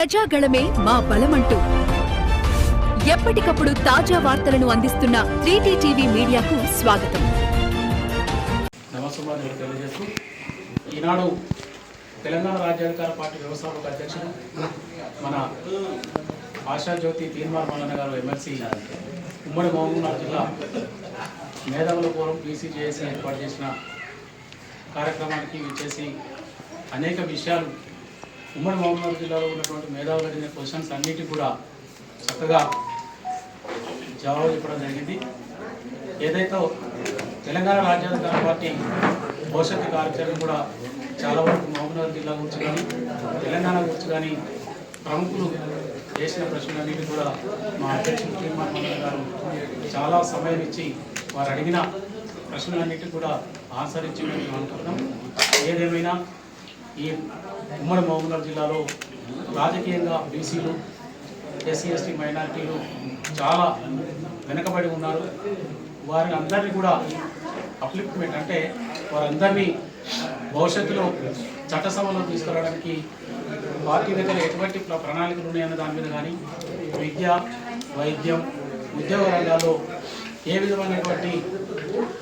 ప్రజాగళమే మా బలమంటూ. ఎప్పటికప్పుడు తాజా వార్తలను అందిస్తున్న త్రీటీ టీవీ మీడియాకు స్వాగతం. నమస్కారం తెలియజేస్తూ ఈనాడు తెలంగాణ రాజ్యాధికార పార్టీ వ్యవస్థాపక అధ్యక్షుడు మన ఆశాజ్యోతి తీర్మార్ మల్లన్న గారు ఎమ్మెల్సీ ఉమ్మడి మహబూబ్నగర్ జిల్లా మేధావుల పూర్వం పీసీజేఏసీ ఏర్పాటు చేసిన కార్యక్రమానికి విచ్చేసి అనేక విషయాలు ఉమ్మడి మహబూబ్నగర్ జిల్లాలో ఉన్నటువంటి మేధావులు అడిగిన క్వశ్చన్స్ అన్నిటి కూడా చక్కగా జవాబు చెప్పడం జరిగింది. ఏదైతే తెలంగాణ రాజ్యాంగ పార్టీ భవిష్యత్తు కార్యాచరణ కూడా చాలా వరకు మహబూబ్నగర్ జిల్లా గురించి కానీ తెలంగాణ గురించి కానీ ప్రముఖులు చేసిన ప్రశ్నలన్నిటి కూడా మా అధ్యక్షుడు శ్రీమాన్ గారు చాలా సమయం ఇచ్చి వారు అడిగిన ప్రశ్నలన్నిటి కూడా ఆచరించి మేము అనుకుంటున్నాం. ఏదేమైనా ఈ ఉమ్మడి మహబూబ్నగర్ జిల్లాలో రాజకీయంగా బీసీలు ఎస్సీ ఎస్టీ మైనారిటీలు చాలా వెనుకబడి ఉన్నారు. వారిని అందరినీ కూడా అప్లిఫ్ట్మెంట్ అంటే వారందరినీ భవిష్యత్తులో చట్టసభలో తీసుకురావడానికి పార్టీ దగ్గర ఎటువంటి ప్రణాళికలు ఉన్నాయన్న దాని మీద కానీ విద్య వైద్యం ఉద్యోగ రంగాల్లో ఏ విధమైనటువంటి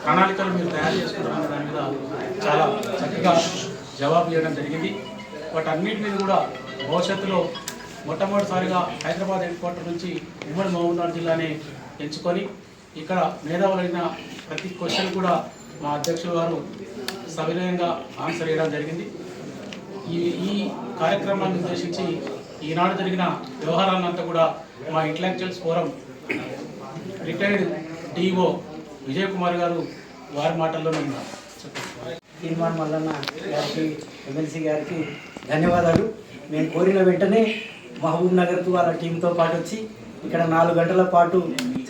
ప్రణాళికలు మీరు తయారు చేసుకుంటారన్న దాని మీద చాలా చక్కగా జవాబు ఇవ్వడం జరిగింది. వాటన్నిటి మీద కూడా భవిష్యత్తులో మొట్టమొదటిసారిగా హైదరాబాద్ హెడ్ క్వార్టర్ నుంచి ఉమ్మడి మహబూబ్నగర్ జిల్లాని ఎంచుకొని ఇక్కడ మేధావులైన ప్రతి క్వశ్చన్ కూడా మా అధ్యక్షులు గారు సవినయంగా ఆన్సర్ చేయడం జరిగింది. ఈ ఈ కార్యక్రమాన్ని ఉద్దేశించి ఈనాడు జరిగిన వ్యవహారాన్నంతా కూడా మా intellectuals forum retired DO Vijay Kumar గారు వారి మాటల్లోనే ఉన్నారు తీర్మాన్ మల్లన్న గారికి ఎమ్మెల్సీ గారికి ధన్యవాదాలు. మేము కోరిన వెంటనే మహబూబ్ నగర్కు వాళ్ళ టీంతో పాటు వచ్చి ఇక్కడ నాలుగు గంటల పాటు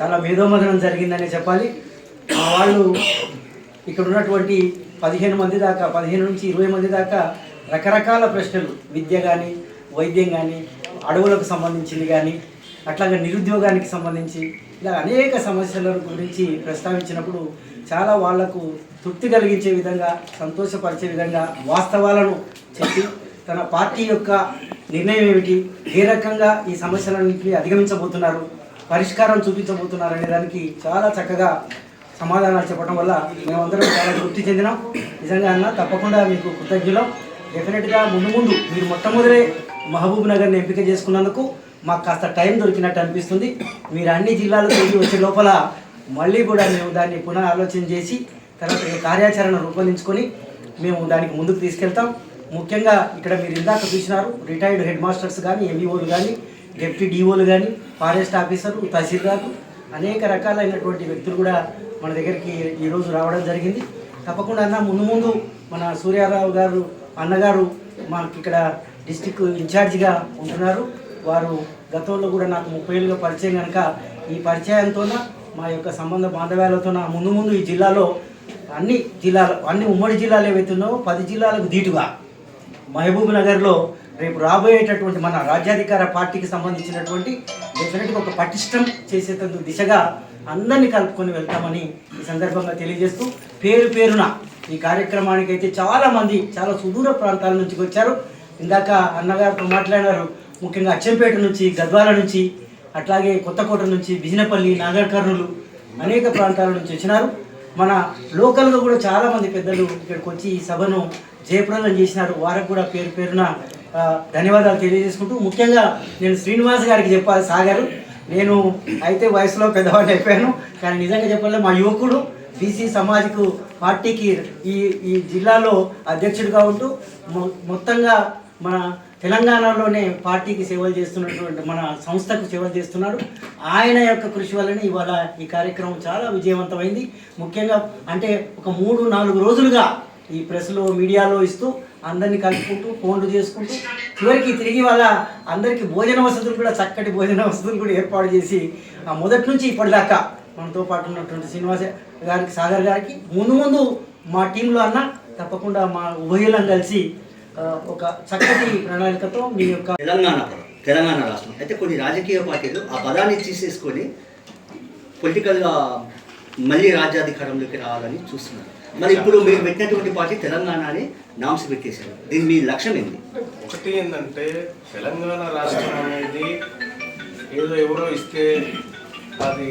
చాలా మేధోమదనం జరిగిందనే చెప్పాలి. మా వాళ్ళు ఇక్కడ ఉన్నటువంటి పదిహేను మంది దాకా పదిహేను నుంచి ఇరవై మంది దాకా రకరకాల ప్రశ్నలు విద్య కానీ వైద్యం కానీ అడవులకు సంబంధించింది కానీ అట్లాగే నిరుద్యోగానికి సంబంధించి ఇలా అనేక సమస్యల గురించి ప్రస్తావించినప్పుడు చాలా వాళ్ళకు తృప్తి కలిగించే విధంగా సంతోషపరిచే విధంగా వాస్తవాలను చెప్పి తన పార్టీ యొక్క నిర్ణయం ఏమిటి ఏ రకంగా ఈ సమస్యలన్నింటినీ అధిగమించబోతున్నారు పరిష్కారం చూపించబోతున్నారు అనే దానికి చాలా చక్కగా సమాధానాలు చెప్పడం వల్ల మేమందరం చాలా తృప్తి చెందినాం. నిజంగా అన్న తప్పకుండా మీకు కృతజ్ఞులం. డెఫినెట్గా ముందు ముందు మీరు మొట్టమొదలే మహబూబ్ నగర్ని ఎంపిక చేసుకున్నందుకు మాకు కాస్త టైం దొరికినట్టు అనిపిస్తుంది. మీరు అన్ని జిల్లాలకు వెళ్ళి వచ్చే లోపల మళ్ళీ కూడా మేము దాన్ని పునః ఆలోచన చేసి తర్వాత ఈ కార్యాచరణ రూపొందించుకొని మేము దానికి ముందుకు తీసుకెళ్తాం. ముఖ్యంగా ఇక్కడ మీరు ఇందాక చూసినారు రిటైర్డ్ హెడ్ మాస్టర్స్ కానీ ఎంఈఓలు కానీ డిప్యూటీ డిఓలు కానీ ఫారెస్ట్ ఆఫీసర్లు తహసీల్దార్లు అనేక రకాలైనటువంటి వ్యక్తులు కూడా మన దగ్గరికి ఈరోజు రావడం జరిగింది. తప్పకుండా అన్న ముందు ముందు మన సూర్యారావు గారు అన్నగారు మనకి ఇక్కడ డిస్టిక్ ఇన్ఛార్జిగా ఉంటున్నారు. వారు గతంలో కూడా నాకు ముప్పై ఏళ్ళుగా పరిచయం కనుక ఈ పరిచయంతోన మా యొక్క సంబంధ బాంధవ్యాలతోన ముందు ముందు ఈ జిల్లాలో అన్ని జిల్లాలు అన్ని ఉమ్మడి జిల్లాలు ఏవైతే ఉన్నాయో పది జిల్లాలకు ధీటుగా మహబూబ్ నగర్లో రేపు రాబోయేటటువంటి మన రాజ్యాధికార పార్టీకి సంబంధించినటువంటి డెఫినెట్గా ఒక పటిష్టం చేసేటందుకు దిశగా అందరినీ కలుపుకొని వెళ్తామని ఈ సందర్భంగా తెలియజేస్తూ పేరు పేరున ఈ కార్యక్రమానికి అయితే చాలామంది చాలా సుదూర ప్రాంతాల నుంచి వచ్చారు. ఇందాక అన్నగారితో మాట్లాడినారు ముఖ్యంగా అచ్చంపేట నుంచి గద్వాల నుంచి అట్లాగే కొత్తకోట నుంచి బిజినపల్లి నాగర్కర్నూలు అనేక ప్రాంతాల నుంచి వచ్చినారు. మన లోకల్గా కూడా చాలామంది పెద్దలు ఇక్కడికి వచ్చి ఈ సభను జయప్రదం చేసినారు. వారికి కూడా పేరు పేరున ధన్యవాదాలు తెలియజేసుకుంటూ ముఖ్యంగా నేను శ్రీనివాస్ గారికి చెప్పాలి సాగరు. నేను అయితే వయసులో పెద్దవాడిని అయిపోయాను కానీ నిజంగా చెప్పాలంటే మా యువకుడు బీసీ సమాజ్కు పార్టీకి ఈ ఈ జిల్లాలో అధ్యక్షుడిగా ఉంటూ మొ- మొత్తంగా మన తెలంగాణలోనే పార్టీకి సేవలు చేస్తున్నటువంటి మన సంస్థకు సేవలు చేస్తున్నాడు ఆయన యొక్క కృషి వల్లనే ఇవాళ ఈ కార్యక్రమం చాలా విజయవంతమైంది. ముఖ్యంగా అంటే ఒక మూడు నాలుగు రోజులుగా ఈ ప్రెస్లో మీడియాలో ఇస్తూ అందరినీ కలుపుకుంటూ ఫోన్లు చేసుకుంటూ చివరికి తిరిగి వాళ్ళ అందరికీ భోజన వసతులు కూడా చక్కటి భోజన వసతులు కూడా ఏర్పాటు చేసి ఆ మొదటి నుంచి ఇప్పటిదాకా మనతో పాటు ఉన్నటువంటి శ్రీనివాస గారికి సాగర్ గారికి ముందు ముందు మా టీంలో అన్న తప్పకుండా మా ఉభయులం కలిసి ఒక చక్కటి ప్రణాళికతో మీ యొక్క తెలంగాణ తెలంగాణ రాష్ట్రం. అయితే కొన్ని రాజకీయ పార్టీలు ఆ పదాన్ని తీసేసుకొని పొలిటికల్గా మళ్ళీ రాజ్యాధికారంలోకి రావాలని చూస్తున్నారు. మరి ఇప్పుడు మీరు పెట్టినటువంటి పార్టీ తెలంగాణ అని నామ్స్ పెట్టేశారు. దీని మీ లక్ష్యం ఏంటి? ఒకటి ఏంటంటే తెలంగాణ రాష్ట్రం అనేది ఏదో ఎవరో ఇస్తే అది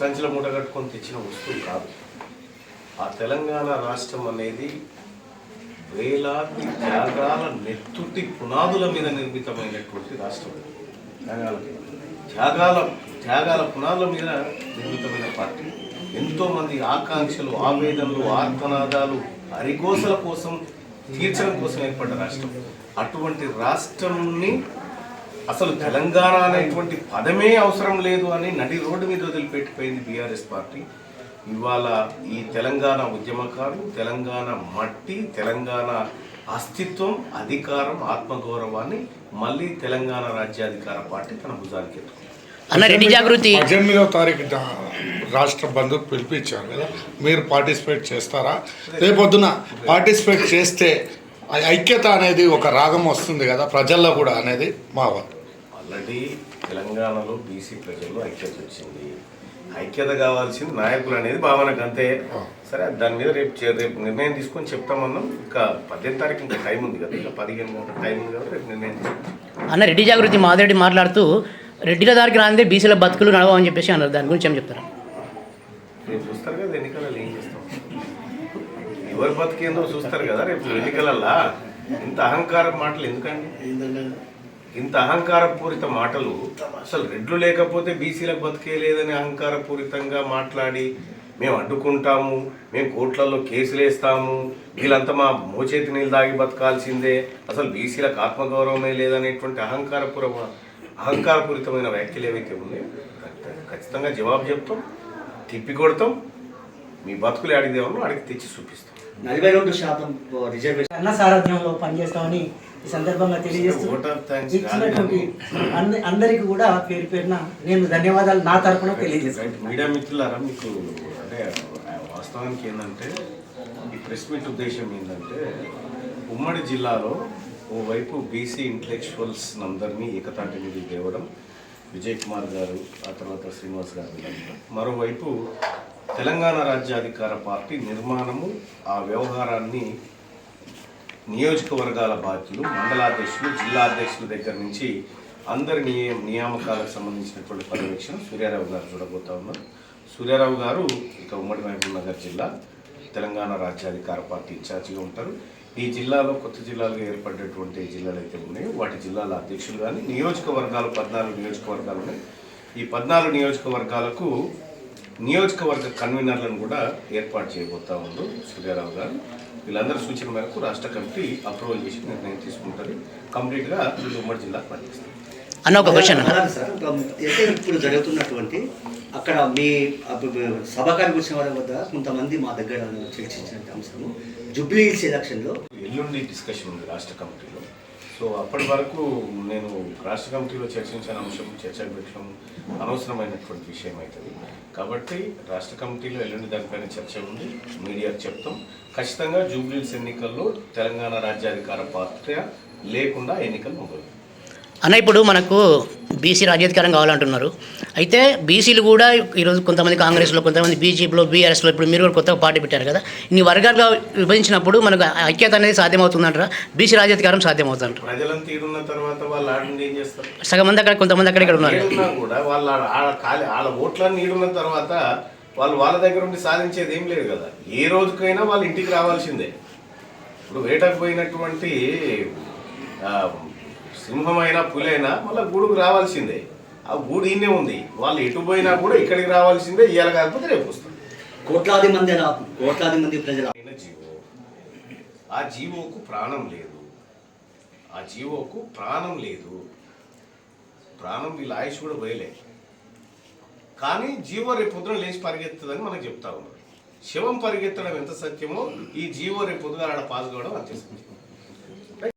సంచిలో మూట కట్టుకొని తెచ్చిన వస్తువు కాదు. ఆ తెలంగాణ రాష్ట్రం అనేది వేలాది త్యాగాల నెత్తుటి పునాదుల మీద నిర్మితమైనటువంటి రాష్ట్రం త్యాగాల త్యాగాల త్యాగాల పునాదుల మీద నిర్మితమైన పార్టీ. ఎంతోమంది ఆకాంక్షలు ఆవేదనలు ఆర్తనాదాలు హరికోసల కోసం తీర్చడం కోసం ఏర్పడ్డ రాష్ట్రం. అటువంటి రాష్ట్రంని అసలు తెలంగాణ అనేటువంటి పదమే అవసరం లేదు అని నడి రోడ్డు మీద వదిలిపెట్టిపోయింది బీఆర్ఎస్ పార్టీ. ఇవాళ ఈ తెలంగాణ ఉద్యమకారులు తెలంగాణ మట్టి తెలంగాణ అస్తిత్వం అధికారం ఆత్మగౌరవాన్ని మళ్ళీ తెలంగాణ రాజ్యాధికార పార్టీ తన భుజానికి ఎత్తుకుంది. అన్న రెడ్డి జాగృతి. పద్దెనిమిదవ తారీఖు రాష్ట్ర బంధు పిలిపించారు కదా మీరు పార్టిసిపేట్ చేస్తారా? రేపొద్దున పార్టిసిపేట్ చేస్తే ఆ ఐక్యత అనేది ఒక రాగం వస్తుంది కదా ప్రజల్లో కూడా అనేది మా. ఆల్రెడీ తెలంగాణలో బీసీ ప్రజల్లో ఐక్యత వచ్చింది. ఐక్యత కావాల్సింది నాయకులు అనేది భావనకు అంతే. సరే దాని మీద రేపు చే- రేపు నిర్ణయం తీసుకొని చెప్తామన్నాం ఇంకా పద్దెనిమిది తారీఖు ఇంకా టైం ఉంది కదా. ఇంకా పదిహేను గంటల టైం ఉంది కదా రేపు నిర్ణయం తీసుకుంటాం. అన్న రెడ్డి జాగృతి మాధవరెడ్డి మాట్లాడుతూ రెడ్డిల దారికి రాందే బీసీల బతుకులు నడవని చెప్పేసి అన్నారు. దాని గురించి ఏం చెప్తారు? రేపు చూస్తారు కదా ఎన్నికలలో ఏం చేస్తాం. ఎవరు బతికేందో చూస్తారు కదా రేపు ఎన్నికలల్లా. ఇంత అహంకారం మాటలు ఎందుకండి? ఇంత అహంకారపూరిత మాటలు అసలు రెడ్లు లేకపోతే బీసీలకు బతికే లేదని అహంకారపూరితంగా మాట్లాడి మేము అడ్డుకుంటాము మేము కోర్టులలో కేసులు వేస్తాము వీళ్ళంతా మా మోచేతి నీళ్ళు దాగి బతకాల్సిందే. అసలు బీసీలకు ఆత్మగౌరవమే లేదనేటువంటి అహంకారపూర అహంకారపూరితమైన వ్యాఖ్యలు ఏవైతే ఉన్నాయో ఖచ్చితంగా జవాబు చెప్తాం తిప్పి కొడతాం మీ బతుకులు అడిగేవాళ్ళు అడిగి తెచ్చి చూపిస్తాం. నలభై రెండు శాతం రిజర్వేషన్. అన్న సారథ్యంలో పనిచేస్తామని ఈ సందర్భంగా తెలియజేస్తూ Vote of thanks ఇచ్చినటువంటి అంద- అందరికీ కూడా పేరు పేరున నేను ధన్యవాదాలు నా తరపున తెలియజేస్తాను. మీడియా మిత్రులారా మీకు అంటే వాస్తవానికి ఏంటంటే ఈ ప్రెస్ మీట్ ఉద్దేశం ఏంటంటే ఉమ్మడి జిల్లాలో ఓవైపు బీసీ ఇంటలెక్చువల్స్ అందరినీ ఏకతాటి మీద తేవడం విజయ్ కుమార్ గారు ఆ తర్వాత శ్రీనివాస్ గారు. మరోవైపు తెలంగాణ రాజ్యాధికార పార్టీ నిర్మాణము ఆ వ్యవహారాన్ని నియోజకవర్గాల బాధ్యులు మండలాధ్యక్షులు జిల్లా అధ్యక్షుల దగ్గర నుంచి అందరి నియ నియామకాలకు సంబంధించినటువంటి పర్యవేక్షణ సూర్యారావు గారు చూడబోతా ఉన్నారు. సూర్యారావు గారు ఇక ఉమ్మడి మహబూబ్నగర్ జిల్లా తెలంగాణ రాజ్యాధికార పార్టీ ఇన్ఛార్జిగా ఉంటారు. ఈ జిల్లాలో కొత్త జిల్లాలుగా ఏర్పడేటువంటి జిల్లాలు అయితే ఉన్నాయో. వాటి జిల్లాల అధ్యక్షులు కానీ నియోజకవర్గాలు పద్నాలుగు నియోజకవర్గాలు ఉన్నాయి. ఈ పద్నాలుగు నియోజకవర్గాలకు నియోజకవర్గ కన్వీనర్లను కూడా ఏర్పాటు చేయబోతా ఉండు సూర్యారావు గారు. వీళ్ళందరి సూచన మేరకు రాష్ట్ర కమిటీ అప్రూవల్ చేసి నిర్ణయం తీసుకుంటుంది. కంప్లీట్గా ఇది ఉమ్మడి జిల్లా పనిచేస్తుంది. అన్న ఒక క్వశ్చన్. అయితే ఇప్పుడు జరుగుతున్నటువంటి అక్కడ మీ సభాకారికి వచ్చిన వారి వద్ద కొంతమంది మా దగ్గర చర్చించిన అంశము. జూబ్లీ హిల్స్ ఎలక్షన్లో ఎల్లుండి డిస్కషన్ ఉంది రాష్ట్ర కమిటీలో. సో అప్పటి వరకు నేను రాష్ట్ర కమిటీలో చర్చించిన అంశం చర్చకు పెట్టడం అనవసరమైనటువంటి విషయం అవుతుంది. కాబట్టి రాష్ట్ర కమిటీలో ఎల్లుండి దానిపైన చర్చ ఉంది. మీడియాకు చెప్తాం. ఖచ్చితంగా జూబ్లీస్ ఎన్నికల్లో తెలంగాణ రాజ్యాధికార పాత్ర లేకుండా ఎన్నికలు మొదలు అన్న ఇప్పుడు మనకు బీసీ రాజ్యాధికారం కావాలంటున్నారు. అయితే బీసీలు కూడా ఈరోజు కొంతమంది కాంగ్రెస్లో కొంతమంది బీజేపీలో బీఆర్ఎస్లో ఇప్పుడు మీరు కూడా కొత్తగా పార్టీ పెట్టారు కదా. ఇన్ని వర్గాలుగా విభజించినప్పుడు మనకు ఐక్యత అనేది సాధ్యమవుతుందంటారా? బీసీ రాజ్యాధికారం సాధ్యమవుతుందంటారు? ప్రజలను తీరున్న తర్వాత వాళ్ళు ఆడింది ఏం చేస్తారు? సగం మంది అక్కడ కొంతమంది అక్కడ ఇక్కడ ఉన్నారు. కూడా వాళ్ళ ఓట్లన్నీ తర్వాత వాళ్ళు వాళ్ళ దగ్గర ఉండి సాధించేది ఏం లేదు కదా. ఏ రోజుకైనా వాళ్ళు ఇంటికి రావాల్సిందే. ఇప్పుడు వేటకు పోయినటువంటి సింహమైనా పులైనా మళ్ళీ గూడుకు రావాల్సిందే. ఆ గూడు ఈయనే ఉంది. వాళ్ళు ఎటు పోయినా కూడా ఇక్కడికి రావాల్సిందే ఇవాళ కాకపోతే రేపు వస్తుంది. కోట్లాది మంది కోట్లాది మంది ప్రజల. అయిన జీవో. ఆ జీవోకు ప్రాణం లేదు. ఆ జీవోకు ప్రాణం లేదు. ప్రాణం వీళ్ళ ఆయుష్ కూడా పోయలే. కానీ జీవో రేపు పొద్దున లేచి పరిగెత్తుందని మనకు చెప్తా ఉన్నారు. శవం పరిగెత్తడం ఎంత సత్యమో ఈ జీవో రేపు పొద్దున ఆడ పాస్ కావడం అంతే సత్యం.